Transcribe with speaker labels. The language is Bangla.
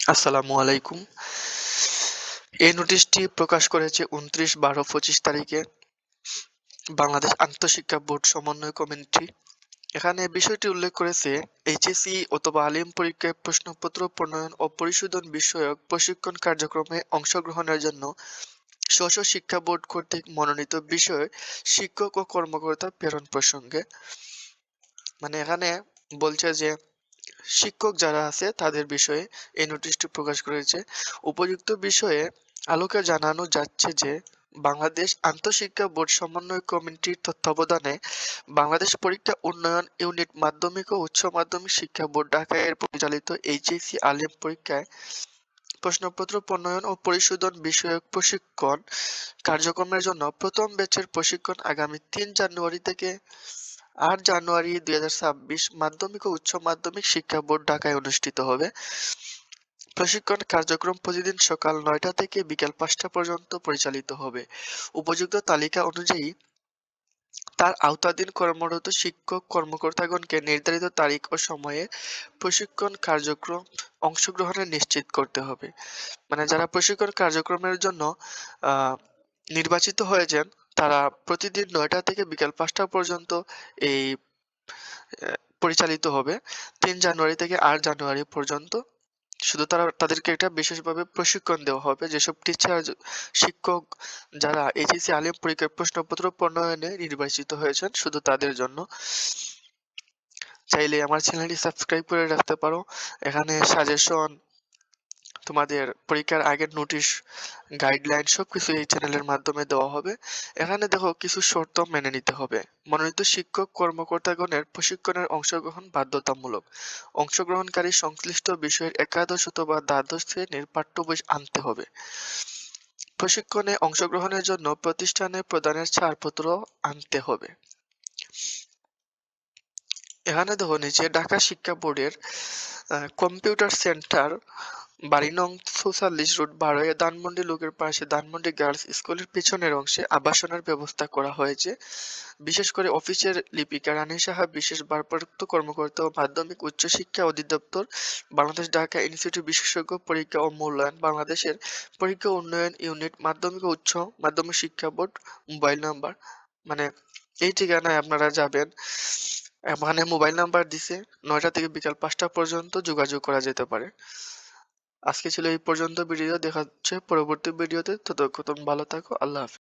Speaker 1: আসসালামু আলাইকুম। এই নোটিশটি প্রকাশ করেছে উনত্রিশ বারো পঁচিশ তারিখে বাংলাদেশ আন্তঃশিক্ষা বোর্ড সমন্বয় কমিটি। এখানে বিষয়টি উল্লেখ করেছে, এইচএসসি অথবা আলিম পরীক্ষায় প্রশ্নপত্র প্রণয়ন ও পরিশোধন বিষয়ক প্রশিক্ষণ কার্যক্রমে অংশগ্রহণের জন্য স্ব শিক্ষা বোর্ড কর্তৃক মনোনীত বিষয় শিক্ষক ও কর্মকর্তা প্রেরণ প্রসঙ্গে। মানে এখানে বলছে যে শিক্ষক যারা আছে তাদের বিষয়ে এই নোটিশটি প্রকাশ করেছে। উপযুক্ত বিষয়ে আলোকে জানানো যাচ্ছে যে, বাংলাদেশ আন্তঃশিক্ষা বোর্ড সমন্বয় কমিটির তত্ত্বাবধানে বাংলাদেশ পরীক্ষা উন্নয়ন ইউনিট মাধ্যমিক ও উচ্চ মাধ্যমিক শিক্ষা বোর্ড ঢাকা এর পরিচালিত এইচএসসি আলিম পরীক্ষায় প্রশ্নপত্র প্রণয়ন ও পরিশোধন বিষয়ক প্রশিক্ষণ কার্যক্রমের জন্য প্রথম ব্যাচের প্রশিক্ষণ আগামী তিন জানুয়ারি থেকে আট জানুয়ারি দুই হাজার ছাব্বিশ মাধ্যমিক ও উচ্চ মাধ্যমিক শিক্ষা বোর্ড ঢাকায় অনুষ্ঠিত হবে। প্রশিক্ষণ কার্যক্রম প্রতিদিন সকাল নয়টা থেকে বিকেল পাঁচটা পর্যন্ত পরিচালিত হবে। উপযুক্ত তালিকা অনুযায়ী, তার আওতাধীন কর্মরত শিক্ষক কর্মকর্তাগণকে নির্ধারিত তারিখ ও সময়ে প্রশিক্ষণ কার্যক্রম অংশগ্রহণে নিশ্চিত করতে হবে। মানে যারা প্রশিক্ষণ কার্যক্রমের জন্য নির্বাচিত হয়েছেন তারা প্রতিদিন নয়টা থেকে বিকেল পাঁচটা পর্যন্ত এই পরিচালিত হবে। তিন জানুয়ারি থেকে আট জানুয়ারি পর্যন্ত শুধু তারা, তাদেরকে একটা বিশেষভাবে প্রশিক্ষণ দেওয়া হবে। যেসব টিচার শিক্ষক যারা এইচএসসি আলিম পরীক্ষার প্রশ্নপত্র প্রণয়নে নির্বাচিত হয়েছেন, শুধু তাদের জন্য। চাইলে আমার চ্যানেলটি সাবস্ক্রাইব করে রাখতে পারো। এখানে সাজেশন তোমাদের পরীক্ষার আগের নোটিশ গাইডলাইন সবকিছু এই চ্যানেলের মাধ্যমে দেওয়া হবে। এখানে দেখো কিছু শর্ত মেনে নিতে হবে। মনোনীত শিক্ষক, কর্মকর্তাগণের প্রশিক্ষণের অংশগ্রহণ বাধ্যতামূলক। অংশগ্রহণকারী সংশ্লিষ্ট বিষয়ের একাদশ অথবা দ্বাদশ শ্রেণির পাঠ্য বই আনতে হবে। প্রশিক্ষণে অংশগ্রহণের জন্য প্রতিষ্ঠানে প্রদানের ছাড়পত্র আনতে হবে। এখানে দেখো নিচে ঢাকা শিক্ষা বোর্ডের কম্পিউটার সেন্টার বাড়ি নং চৌচল্লিশ রোড বারোয় ধানমন্ডি লোকের পাশে ধানমন্ডি গার্লস স্কুলের পেছনের অংশে আবাসনের ব্যবস্থা করা হয়েছে। বিশেষ করে অফিসের লিপিকা রানী সাহা, বিশেষ ভারপ্রাপ্ত কর্মকর্তা ও মাধ্যমিক উচ্চশিক্ষা অধিদপ্তর, বাংলাদেশ ঢাকা ইনস্টিটিউট বিশেষজ্ঞ পরীক্ষা ও মূল্যায়ন, বাংলাদেশের পরীক্ষা উন্নয়ন ইউনিট, মাধ্যমিক ও উচ্চ মাধ্যমিক শিক্ষা বোর্ড, মোবাইল নাম্বার। মানে এই ঠিকানায় আপনারা যাবেন। এখানে মোবাইল নাম্বার দিছে, নয়টা থেকে বিকাল পাঁচটা পর্যন্ত যোগাযোগ করা যেতে পারে। আজকে ছিল এই পর্যন্ত। ভিডিও দেখা হচ্ছে পরবর্তী ভিডিওতে। ততক্ষণ ভালো থাকো আল্লাহ হাফিজ।